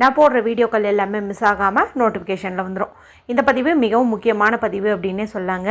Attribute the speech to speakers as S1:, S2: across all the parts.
S1: நான் போடுற வீடியோக்கள் எல்லாமே மிஸ் ஆகாமல் நோட்டிஃபிகேஷனில் வந்துடும் இந்த பதிவு மிகவும் முக்கியமான பதிவு அப்படின்னே சொல்லாங்க.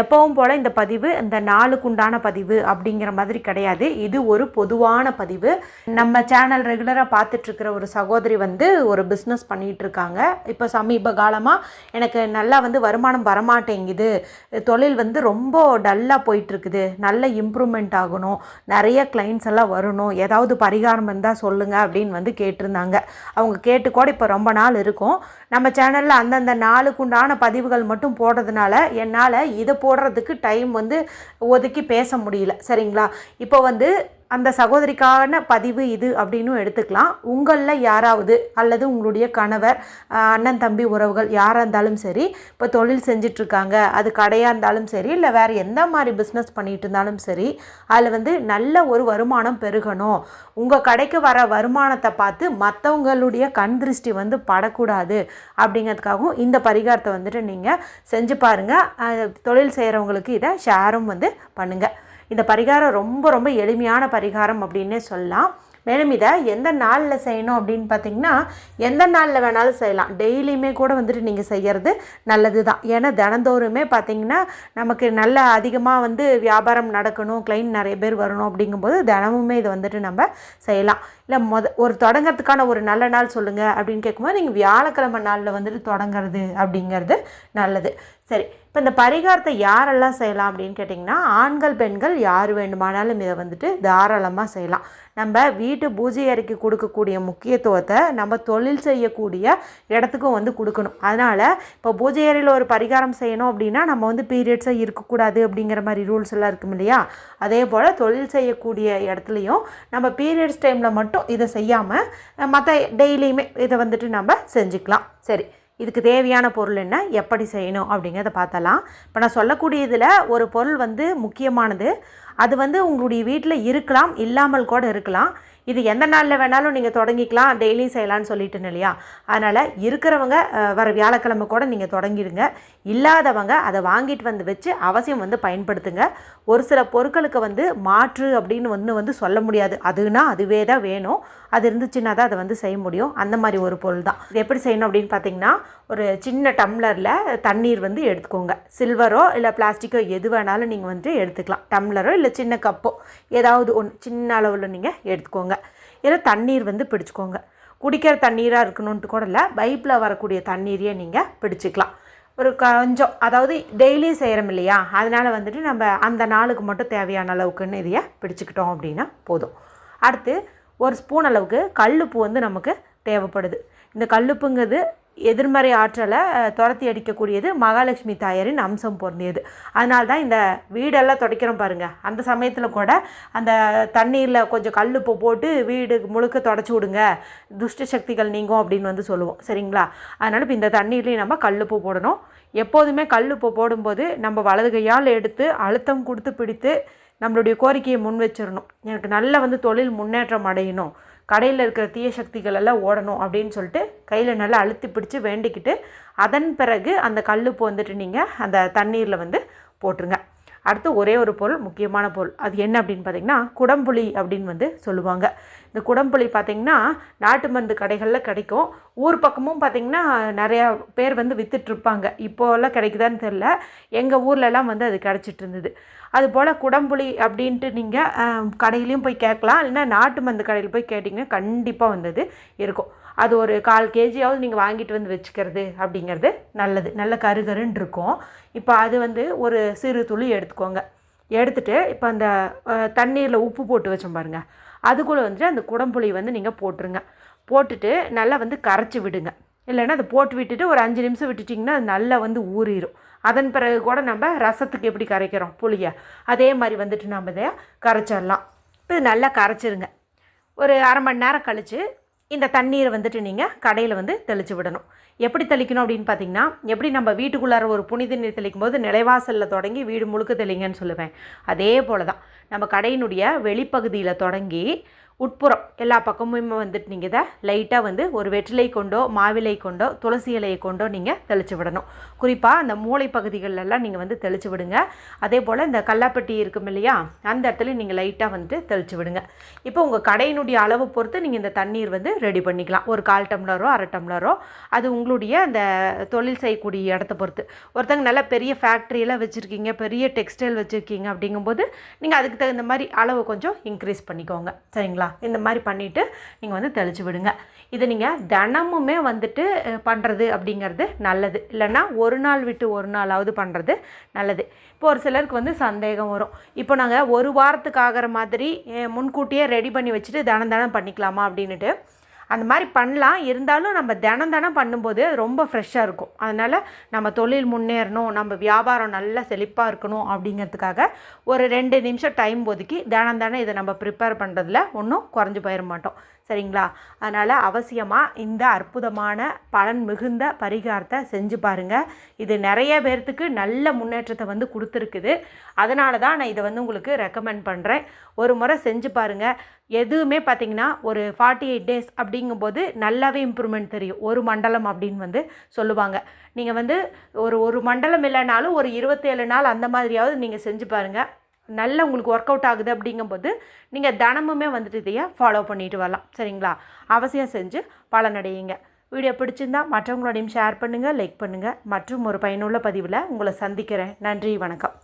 S1: எப்பவும் போல் இந்த பதிவு இந்த நாளுக்குண்டான பதிவு அப்படிங்கிற மாதிரி கிடையாது. இது ஒரு பொதுவான பதிவு. நம்ம சேனல் ரெகுலராக பார்த்துட்ருக்கிற ஒரு சகோதரி வந்து ஒரு பிஸ்னஸ் பண்ணிகிட்ருக்காங்க இப்போ சமீப காலமாக எனக்கு நல்லா வந்து வருமானம் வரமாட்டேங்குது. தொழில் வந்து ரொம்ப டல்லாக போயிட்டுருக்குது நல்ல இம்ப்ரூவ்மெண்ட் ஆகணும். நிறைய கிளைண்ட்ஸ் எல்லாம் வரணும். ஏதாவது பரிகாரம் இருந்தால் சொல்லுங்கள் அப்படின்னு வந்து கேட்டிருந்தாங்க. அவங்க கேட்டு கூட இப்போ ரொம்ப நாள் இருக்கும். நம்ம சேனலில் அந்தந்த நாளுக்குண்டான பதிவுகள் மட்டும் போடுறதுனால என்னால் இதை போடுறதுக்கு டைம் வந்து ஒதுக்கி பேச முடியல. சரிங்களா? இப்போ வந்து அந்த சகோதரிக்கான பதிவு இது அப்படின்னும் எடுத்துக்கலாம். உங்களில் யாராவது அல்லது உங்களுடைய கணவர் அண்ணன் தம்பி உறவுகள் யாராக இருந்தாலும் சரி இப்போ தொழில் செஞ்சிட்ருக்காங்க அது கடையாக இருந்தாலும் சரி இல்லை வேறு எந்த மாதிரி பிஸ்னஸ் பண்ணிகிட்டு இருந்தாலும் சரி அதில் வந்து நல்ல ஒரு வருமானம் பெருகணும். உங்கள் கடைக்கு வர வருமானத்தை பார்த்து மற்றவங்களுடைய கண் திருஷ்டி வந்து படக்கூடாது அப்படிங்கிறதுக்காகவும் இந்த பரிகாரத்தை வந்துட்டு நீங்கள் செஞ்சு பாருங்கள் தொழில் செய்கிறவங்களுக்கு இதை ஷேரும் வந்து பண்ணுங்கள் இந்த பரிகாரம் ரொம்ப ரொம்ப எளிமையான பரிகாரம் அப்படின்னே சொல்லலாம். மேலும் இதை எந்த நாளில் செய்யணும் அப்படின்னு பார்த்தீங்கன்னா எந்த நாளில் வேணாலும் செய்யலாம். டெய்லியுமே கூட வந்துட்டு நீங்கள் செய்கிறது நல்லது தான் ஏன்னா தினந்தோறுமே பார்த்தீங்கன்னா நமக்கு நல்ல அதிகமாக வந்து வியாபாரம் நடக்கணும் கிளைண்ட் நிறைய பேர் வரணும் அப்படிங்கும்போது தினமுமே இதை வந்துட்டு நம்ம செய்யலாம். இல்லை மொத ஒரு தொடங்கிறதுக்கான ஒரு நல்ல நாள் சொல்லுங்கள் அப்படின்னு கேட்கும்போது நீங்கள் வியாழக்கிழமை நாளில் வந்துட்டு தொடங்குறது அப்படிங்கிறது நல்லது. சரி இப்போ இந்த பரிகாரத்தை யாரெல்லாம் செய்யலாம் அப்படின்னு கேட்டிங்கன்னா ஆண்கள் பெண்கள் யார் வேண்டுமானாலும் இதை வந்துட்டு தாராளமாக செய்யலாம். நம்ம வீட்டு பூஜை அறைக்கு கொடுக்கக்கூடிய முக்கியத்துவத்தை நம்ம தொழில் செய்யக்கூடிய இடத்துக்கும் வந்து கொடுக்கணும். அதனால் இப்போ பூஜை அறையில் ஒரு பரிகாரம் செய்யணும் அப்படின்னா நம்ம வந்து பீரியட்ஸாக இருக்கக்கூடாது அப்படிங்கிற மாதிரி ரூல்ஸ் எல்லாம் இருக்கும் இல்லையா? அதே போல் தொழில் செய்யக்கூடிய இடத்துலையும் நம்ம பீரியட்ஸ் டைமில் மட்டும் இதை செய்யாமல் மற்ற டெய்லியுமே இதை வந்துட்டு நம்ம செஞ்சுக்கலாம். சரி. இதுக்கு தேவையான பொருள் என்ன எப்படி செய்யணும் அப்படிங்கிறத பார்த்தலாம் இப்போ நான் சொல்லக்கூடியதில் ஒரு பொருள் வந்து முக்கியமானது. அது வந்து உங்களுடைய வீட்டில் இருக்கலாம் இல்லாமல் கூட இருக்கலாம். இது எந்த நாளில் வேணாலும் நீங்கள் தொடங்கிக்கலாம் டெய்லியும் செய்யலாம்னு சொல்லிட்டு இல்லையா? அதனால் இருக்கிறவங்க வர வியாழக்கிழமை கூட நீங்கள் தொடங்கிடுங்க. இல்லாதவங்க அதை வாங்கிட்டு வந்து வச்சு அவசியம் வந்து பயன்படுத்துங்க. ஒரு சில பொருட்களுக்கு வந்து மாற்று அப்படின்னு ஒன்று வந்து சொல்ல முடியாது. அதுனா அதுவே தான் வேணும். அது இருந்துச்சுன்னா தான் அதை வந்து செய்ய முடியும். அந்த மாதிரி ஒரு பொருள் தான். இது எப்படி செய்யணும் அப்படின்னு பார்த்தீங்கன்னா ஒரு சின்ன டம்ளரில் தண்ணீர் வந்து எடுத்துக்கோங்க. சில்வரோ இல்லை பிளாஸ்டிக்கோ எது வேணாலும் நீங்கள் வந்து எடுத்துக்கலாம். டம்ளரோ இல்லை சின்ன கப்போ ஏதாவது ஒன்று சின்ன அளவில் நீங்கள் எடுத்துக்கோங்க. ஏன்னா தண்ணீர் வந்து பிடிச்சிக்கோங்க. குடிக்கிற தண்ணீராக இருக்கணுன்ட்டு கூட இல்லை பைப்பில் வரக்கூடிய தண்ணீரையே நீங்கள் பிடிச்சிக்கலாம். ஒரு கொஞ்சம் அதாவது டெய்லியும் செய்கிறோம் இல்லையா? அதனால் வந்துட்டு நம்ம அந்த நாளுக்கு மட்டும் தேவையான அளவுக்குன்னு இதையை பிடிச்சிக்கிட்டோம் அப்படின்னா போதும். அடுத்து ஒரு ஸ்பூன் அளவுக்கு கல்லுப்பு வந்து நமக்கு தேவைப்படுது. இந்த கல்லுப்புங்கிறது எதிர்மறை ஆற்றலை துரத்தி அடிக்கக்கூடியது மகாலட்சுமி தாயாரின் அம்சம் பொருந்தியது. அதனால தான் இந்த வீடெல்லாம் துடைக்கிறோம் பாருங்கள் அந்த சமயத்தில் கூட அந்த தண்ணீரில் கொஞ்சம் கல் உப்பு போட்டு வீடு முழுக்க தொடச்சி விடுங்க. துஷ்ட சக்திகள் நீங்கும் அப்படின்னு வந்து சொல்லுவோம். சரிங்களா? அதனால் இப்போ இந்த தண்ணீர்லேயும் நம்ம கல்லுப்பு போடணும். எப்போதுமே கல்லுப்பு போடும்போது நம்ம வலது கையால் எடுத்து அழுத்தம் கொடுத்து பிடித்து நம்மளுடைய கோரிக்கையை முன் வச்சிடணும். எனக்கு நல்ல வந்து தொழில் முன்னேற்றம் அடையணும். கடையில் இருக்கிற தீய சக்திகள் எல்லாம் ஓடணும் அப்படின்னு சொல்லிட்டு கையில் நல்லா அழுத்தி பிடிச்சி வேண்டிக்கிட்டு அதன் பிறகு அந்த கல்லுப்பு வந்துட்டு நீங்கள் அந்த தண்ணீரில் வந்து போட்டுருங்க. அடுத்து ஒரே ஒரு பொருள் முக்கியமான பொருள். அது என்ன அப்படின்னு பார்த்தீங்கன்னா குடம்புளி அப்படின்னு வந்து சொல்லுவாங்க. இந்த குடம்புளி பார்த்திங்கன்னா நாட்டு மருந்து கடைகளில் கிடைக்கும். ஊர் பக்கமும் பார்த்திங்கன்னா நிறையா பேர் வந்து விற்றுட்ருப்பாங்க இப்போல்லாம் கிடைக்குதான்னு தெரில எங்கள் ஊர்லலாம் வந்து அது கிடச்சிட்டு இருந்தது அதுபோல் குடம்புளி அப்படின்ட்டு நீங்கள் கடையிலையும் போய் கேட்கலாம். இல்லைன்னா நாட்டு மருந்து கடையில் போய் கேட்டிங்கன்னா கண்டிப்பாக வந்தது இருக்கும். அது ஒரு கால் கேஜியாவது நீங்கள் வாங்கிட்டு வந்து வச்சுக்கிறது அப்படிங்கிறது நல்லது. நல்ல கருகருன்னு இருக்கும் இப்போ அது வந்து ஒரு சிறு துளி எடுத்துக்கோங்க. எடுத்துட்டு இப்போ அந்த தண்ணீரில் உப்பு போட்டு வச்சோம் பாருங்கள் அதுக்குள்ளே வந்துட்டு அந்த குடம்புளி வந்து நீங்கள் போட்டுருங்க. போட்டுட்டு நல்லா வந்து கரைச்சி விடுங்க. இல்லைன்னா அதை போட்டு விட்டுட்டு ஒரு அஞ்சு நிமிஷம் விட்டுட்டிங்கன்னா அது நல்லா வந்து ஊறிடும் அதன் பிறகு கூட நம்ம ரசத்துக்கு எப்படி கரைக்கிறோம் புளியை? அதே மாதிரி வந்துட்டு நம்ம இதை கரைச்சிடலாம். இப்போ நல்லா கரைச்சிருங்க. ஒரு அரை மணி நேரம் கழித்து இந்த தண்ணீரை வந்துட்டு நீங்கள் கடையில் வந்து தெளித்து விடணும். எப்படி தெளிக்கணும் அப்படின்னு பார்த்தீங்கன்னா எப்படி நம்ம வீட்டுக்குள்ளார ஒரு புனித நீர் தெளிக்கும் போது நிலைவாசலில் தொடங்கி வீடு முழுக்க தெளிங்கன்னு சொல்லுவேன். அதே போல் தான் நம்ம கடையினுடைய வெளிப்பகுதியில் தொடங்கி உட்புறம் எல்லா பக்கமுமே வந்துட்டு நீங்கள் இதை லைட்டாக வந்து ஒரு வெற்றிலை கொண்டோ மாவிலை கொண்டோ துளசி இலையை கொண்டோ நீங்கள் தெளித்து விடணும். குறிப்பாக அந்த மூளை பகுதிகளெல்லாம் நீங்கள் வந்து தெளித்து விடுங்க. அதே போல் இந்த கல்லாப்பட்டி இருக்கும் இல்லையா அந்த இடத்துல நீங்கள் லைட்டாக வந்துட்டு தெளித்து விடுங்க. இப்போ உங்கள் கடையினுடைய அளவு பொறுத்து நீங்கள் இந்த தண்ணீர் வந்து ரெடி பண்ணிக்கலாம். ஒரு கால் டம்ளரோ அரை டம்ளரோ அது உங்களுடைய அந்த தொழில் செய்யக்கூடிய இடத்த பொறுத்து. ஒருத்தங்க நல்ல பெரிய ஃபேக்ட்ரியெல்லாம் வச்சுருக்கீங்க பெரிய டெக்ஸ்டைல் வச்சுருக்கீங்க அப்படிங்கும்போது நீங்கள் அதுக்கு தகுந்த மாதிரி அளவு கொஞ்சம் இன்க்ரீஸ் பண்ணிக்கோங்க. சரிங்களா? இந்த மாதிரி பண்ணிவிட்டு நீங்கள் வந்து தெளித்து விடுங்க. இதை நீங்கள் தினமுமே வந்துட்டு பண்ணுறது அப்படிங்கிறது நல்லது. இல்லைன்னா ஒரு நாள் விட்டு ஒரு நாளாவது பண்ணுறது நல்லது. இப்போ ஒரு சிலருக்கு வந்து சந்தேகம் வரும். இப்போ நாங்கள் ஒரு வாரத்துக்கு ஆகிற மாதிரி முன்கூட்டியே ரெடி பண்ணி வச்சுட்டு தினம் தினம் பண்ணிக்கலாமா அப்படின்னுட்டு அந்த மாதிரி பண்ணலாம். இருந்தாலும் நம்ம தினம் தினம் பண்ணும்போது அது ரொம்ப ஃப்ரெஷ்ஷாக இருக்கும். அதனால் நம்ம தொழில் முன்னேறணும் நம்ம வியாபாரம் நல்லா செழிப்பாக இருக்கணும் அப்படிங்கிறதுக்காக ஒரு ரெண்டு நிமிஷம் டைம் ஒதுக்கி தினம் தினம் இதை நம்ம ப்ரிப்பேர் பண்ணுறதுல ஒன்றும் குறைஞ்சி போயிட மாட்டோம். சரிங்களா? அதனால் அவசியமாக இந்த அற்புதமான பலன் மிகுந்த பரிகாரத்தை செஞ்சு பாருங்கள் இது நிறைய பேர்த்துக்கு நல்ல முன்னேற்றத்தை வந்து கொடுத்துருக்குது. அதனால தான் நான் இதை வந்து உங்களுக்கு ரெக்கமெண்ட் பண்ணுறேன் ஒரு முறை செஞ்சு பாருங்கள் எதுவுமே பார்த்தீங்கன்னா ஒரு ஃபார்ட்டி எயிட் டேஸ் அப்படிங்கும்போது நல்லாவே இம்ப்ரூவ்மெண்ட் தெரியும். ஒரு மண்டலம் அப்படின்னு வந்து சொல்லுவாங்க. நீங்கள் வந்து ஒரு ஒரு மண்டலம் இல்லைனாலும் ஒரு இருபத்தேழு நாள் அந்த மாதிரியாவது நீங்கள் செஞ்சு பாருங்கள் நல்ல உங்களுக்கு ஒர்க் அவுட் ஆகுது அப்படிங்கும்போது நீங்கள் தினமுமே வந்துட்டு இதையே ஃபாலோ பண்ணிட்டு வரலாம். சரிங்களா? அவசியம் செஞ்சு பலனடையுங்க. வீடியோ பிடிச்சிருந்தா மற்றவங்களோடையும் ஷேர் பண்ணுங்கள் லைக் பண்ணுங்கள் மற்றும் ஒரு பயனுள்ள பதிவில் உங்களை சந்திக்கிறேன். நன்றி வணக்கம்.